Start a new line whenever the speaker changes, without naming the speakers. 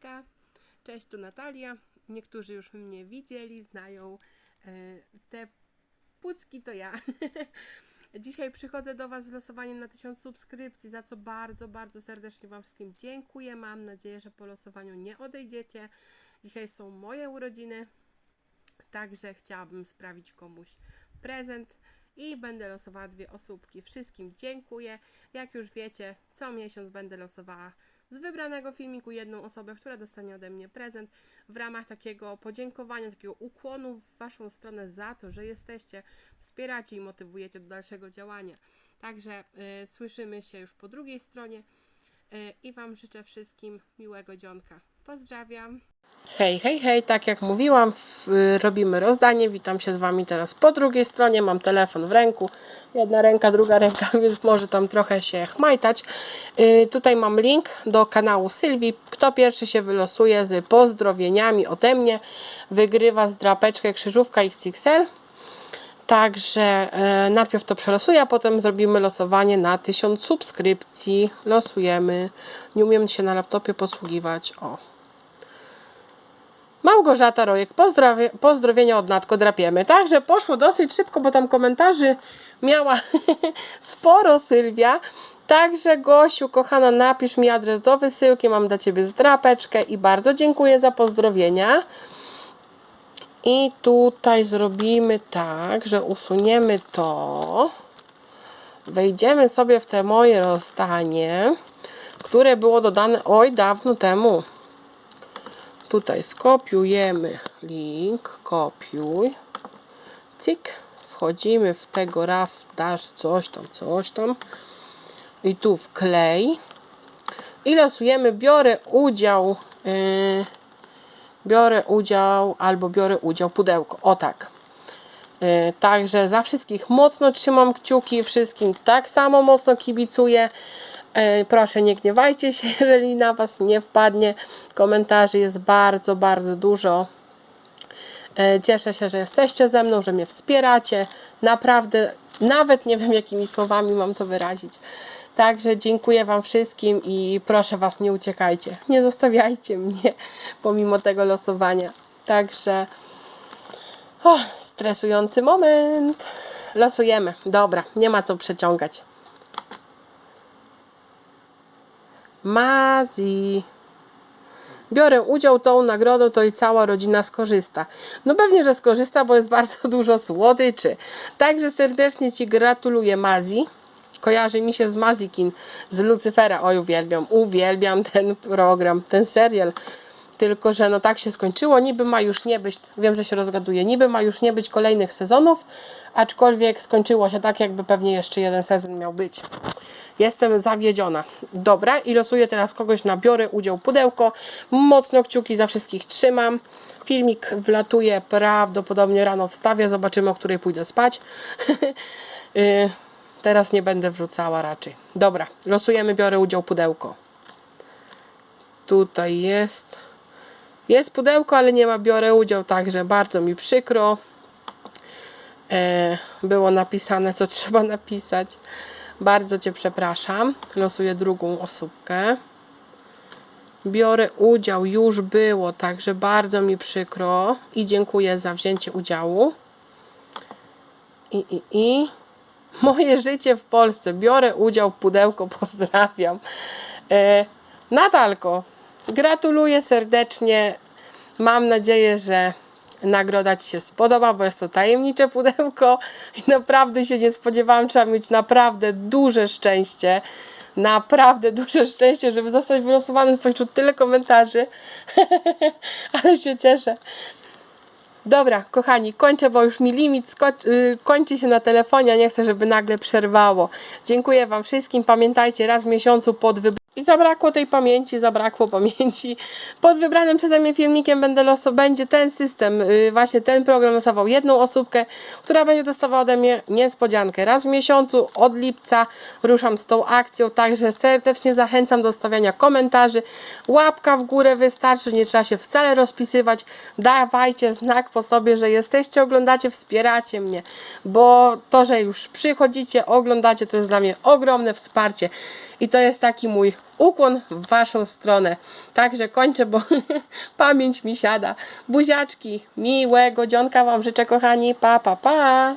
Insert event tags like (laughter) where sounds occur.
Hejka, cześć, tu Natalia. Niektórzy już mnie widzieli, znają e, te pucki to ja. (laughs) Dzisiaj przychodzę do Was z losowaniem na 1000 subskrypcji, za co bardzo, bardzo serdecznie Wam wszystkim dziękuję. Mam nadzieję, że po losowaniu nie odejdziecie. Dzisiaj są moje urodziny, także chciałabym sprawić komuś prezent i będę losowała dwie osóbki. Wszystkim dziękuję. Jak już wiecie, co miesiąc będę losowała z wybranego filmiku jedną osobę, która dostanie ode mnie prezent w ramach takiego podziękowania, takiego ukłonu w Waszą stronę za to, że jesteście, wspieracie i motywujecie do dalszego działania. Także y, słyszymy się już po drugiej stronie y, i Wam życzę wszystkim miłego dzionka. Pozdrawiam. Hej, hej, hej, tak jak mówiłam, robimy rozdanie. Witam się z Wami teraz po drugiej stronie. Mam telefon w ręku, jedna ręka, druga ręka, (laughs) więc może tam trochę się chmajtać. Y, tutaj mam link do kanału Sylwii. Kto pierwszy się wylosuje z pozdrowieniami ode mnie, wygrywa zdrapeczkę krzyżówka XXL. Także e, najpierw to przelosuję, a potem zrobimy losowanie na 1000 subskrypcji. Losujemy. Nie umiem się na laptopie posługiwać. O. Małgorzata Rojek, pozdrowie, pozdrowienia od Natko drapiemy. Także poszło dosyć szybko, bo tam komentarzy miała (laughs) sporo Sylwia. Także Gosiu, kochana, napisz mi adres do wysyłki, mam dla Ciebie zdrapeczkę i bardzo dziękuję za pozdrowienia. I tutaj zrobimy tak, że usuniemy to. Wejdziemy sobie w te moje rozdanie, które było dodane oj dawno temu. Tutaj skopiujemy link, kopiuj, cyk, wchodzimy w tego raf, dasz coś tam, coś tam i tu wklej i losujemy, biorę udział, yy, biorę udział albo biorę udział pudełko, o tak. Yy, także za wszystkich mocno trzymam kciuki, wszystkim tak samo mocno kibicuję. E, proszę, nie gniewajcie się, (laughs) jeżeli na Was nie wpadnie. Komentarzy jest bardzo, bardzo dużo. E, cieszę się, że jesteście ze mną, że mnie wspieracie. Naprawdę, nawet nie wiem, jakimi słowami mam to wyrazić. Także dziękuję Wam wszystkim i proszę Was, nie uciekajcie. Nie zostawiajcie mnie (laughs) pomimo tego losowania. Także o, stresujący moment. Losujemy. Dobra, nie ma co przeciągać. Mazi. Biorę udział tą nagrodą, to i cała rodzina skorzysta. No pewnie, że skorzysta, bo jest (laughs) bardzo dużo słodyczy. Także serdecznie Ci gratuluję, Mazi. Kojarzy mi się z Mazikin, z Lucyfera. Oj, uwielbiam, uwielbiam ten program, ten serial. Tylko, że no tak się skończyło. Niby ma już nie być, wiem, że się rozgaduje, niby ma już nie być kolejnych sezonów, aczkolwiek skończyło się tak, jakby pewnie jeszcze jeden sezon miał być. Jestem zawiedziona. Dobra, i losuję teraz kogoś na biorę udział pudełko. Mocno kciuki za wszystkich trzymam. Filmik wlatuje prawdopodobnie rano wstawię. Zobaczymy, o której pójdę spać. (laughs) Y, teraz nie będę wrzucała raczej. Dobra, losujemy, biorę udział pudełko. Tutaj jest. Jest pudełko, ale nie ma biorę udział, także bardzo mi przykro. E, było napisane, co (laughs) trzeba napisać. Bardzo Cię przepraszam. Losuję drugą osóbkę. Biorę udział, już było, także bardzo mi przykro i dziękuję za wzięcie udziału. I, i, i. (laughs) Moje życie w Polsce. Biorę udział, pudełko, (laughs) pozdrawiam. E, Natalko, gratuluję serdecznie. Mam nadzieję, że nagroda Ci się spodoba, bo jest to tajemnicze pudełko i naprawdę się nie spodziewałam, trzeba mieć naprawdę duże szczęście, naprawdę duże szczęście, żeby zostać wylosowanym spośród tyle komentarzy, (laughs) ale się cieszę. Dobra, kochani, kończę, bo już mi limit yy, kończy się na telefonie, a nie chcę, żeby nagle przerwało. Dziękuję Wam wszystkim. Pamiętajcie, raz w miesiącu pod wyborem i zabrakło tej pamięci, zabrakło pamięci. Pod wybranym przeze mnie filmikiem będę losował, będzie ten system, yy, właśnie ten program losował jedną osóbkę, która będzie dostawała ode mnie niespodziankę. Raz w miesiącu od lipca ruszam z tą akcją, także serdecznie zachęcam do stawiania komentarzy. Łapka w górę wystarczy, nie trzeba się wcale rozpisywać. Dawajcie znak po sobie, że jesteście, oglądacie, wspieracie mnie, bo to, że już przychodzicie, oglądacie, to jest dla mnie ogromne wsparcie I to jest taki mój ukłon w waszą stronę. Także kończę, bo (laughs) pamięć mi siada. Buziaczki, miłego dzionka wam życzę, kochani. Pa, pa, pa.